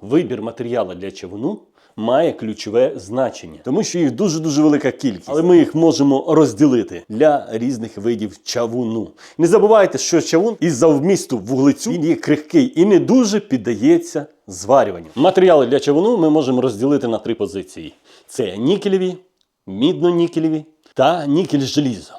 вибір матеріалу для чавуну має ключове значення, тому що їх дуже-дуже велика кількість. Але ми їх можемо розділити для різних видів чавуну. Не забувайте, що чавун із-за вмісту вуглецю він є крихкий і не дуже піддається зварюванню. Матеріали для чавуну ми можемо розділити на три позиції: це нікелеві, мідно-нікелеві та нікель-желізо.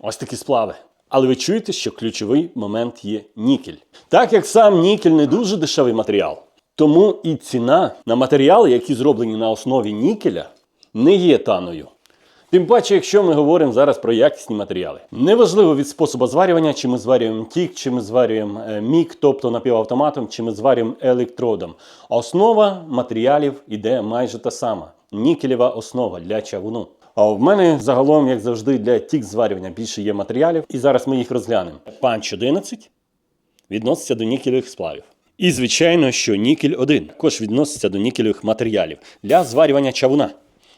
Ось такі сплави. Але ви чуєте, що ключовий момент є нікель. Так як сам нікель не дуже дешевий матеріал, тому і ціна на матеріали, які зроблені на основі нікеля, не є таною. Тим паче, якщо ми говоримо зараз про якісні матеріали. Неважливо від способу зварювання, чи ми зварюємо тік, чи ми зварюємо е, мік, тобто напівавтоматом, чи ми зварюємо електродом. Основа матеріалів іде майже та сама. Нікелєва основа для чавуну. А в мене загалом, як завжди, для тік зварювання більше є матеріалів, і зараз ми їх розглянемо. Панч 11 відноситься до нікелевих сплавів. І, звичайно, що нікель 1 також відноситься до нікелевих матеріалів для зварювання чавуна.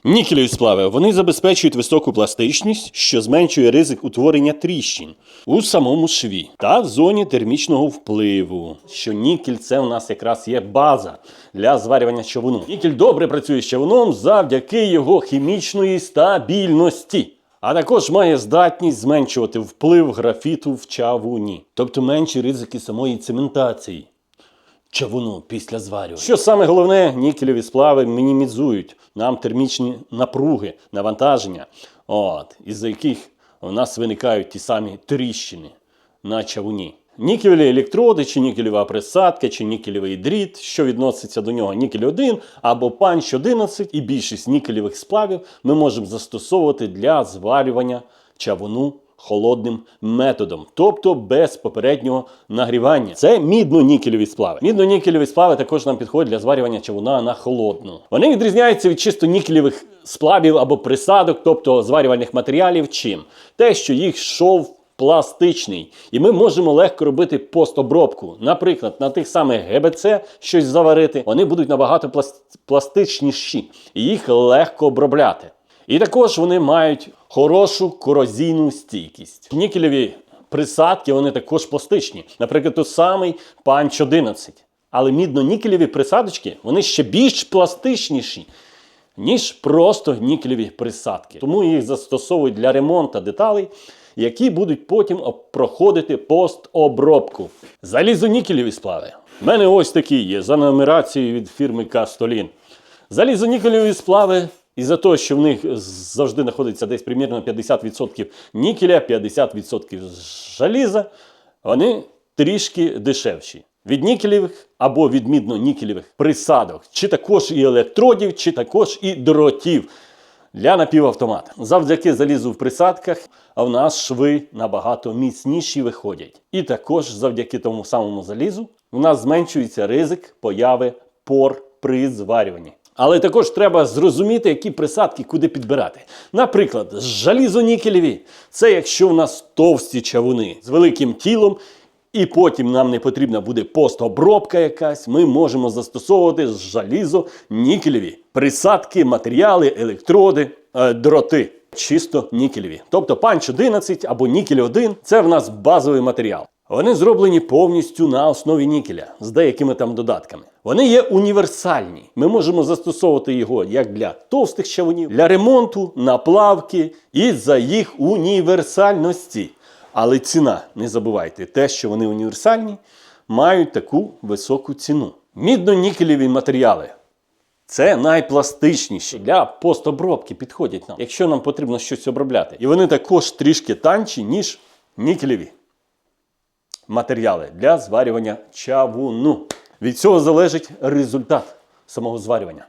Нікелеві сплави вони забезпечують високу пластичність, що зменшує ризик утворення тріщин у самому шві та в зоні термічного впливу. Що нікель це у нас якраз є база для зварювання чавуну. Нікель добре працює з чавуном завдяки його хімічної стабільності. А також має здатність зменшувати вплив графіту в чавуні, тобто менші ризики самої цементації чавуну після зварювання. Що саме головне, нікелеві сплави мінімізують нам термічні напруги, навантаження, от, із-за яких у нас виникають ті самі тріщини на чавуні. Нікелеві електроди, чи нікелева присадка, чи нікелевий дріт, що відноситься до нього нікель 1 або панч 11 і більшість нікелевих сплавів ми можемо застосовувати для зварювання чавуну холодним методом, тобто без попереднього нагрівання. Це мідно-нікелеві сплави. Мідно-нікелеві сплави також нам підходять для зварювання чавуна на холодну. Вони відрізняються від чисто нікелевих сплавів або присадок, тобто зварювальних матеріалів. Чим? Те, що їх шов пластичний, і ми можемо легко робити постобробку. Наприклад, на тих самих ГБЦ щось заварити, вони будуть набагато пласт- пластичніші, і їх легко обробляти. І також вони мають хорошу корозійну стійкість. Нікелеві присадки вони також пластичні. Наприклад, той самий панч 11. Але мідно-нікелеві присадочки вони ще більш пластичніші, ніж просто нікелеві присадки. Тому їх застосовують для ремонту деталей, які будуть потім проходити постобробку. Залізонікелеві сплави. У мене ось такі є за нумерацією від фірми Кастолін. Залізонікелеві сплави. Із-за того, що в них завжди знаходиться десь примірно 50% нікеля, 50% жаліза, вони трішки дешевші. Від нікелевих або від мідно-нікелевих присадок, чи також і електродів, чи також і дротів для напівавтомата. Завдяки залізу в присадках, а в нас шви набагато міцніші виходять. І також завдяки тому самому залізу в нас зменшується ризик появи пор при зварюванні. Але також треба зрозуміти, які присадки куди підбирати. Наприклад, жалізонікелеві це якщо в нас товсті чавуни з великим тілом, і потім нам не потрібна буде постобробка якась, ми можемо застосовувати жалізо-нікелеві присадки, матеріали, електроди, е, дроти. Чисто нікелеві. Тобто панч 11 або нікель 1 це в нас базовий матеріал. Вони зроблені повністю на основі нікеля з деякими там додатками. Вони є універсальні. Ми можемо застосовувати його як для товстих чавунів, для ремонту, наплавки і за їх універсальності. Але ціна, не забувайте, те, що вони універсальні, мають таку високу ціну. Мідно-нікелеві матеріали це найпластичніші для постобробки підходять нам, якщо нам потрібно щось обробляти. І вони також трішки танші, ніж нікелеві матеріали для зварювання чавуну. Від цього залежить результат самого зварювання.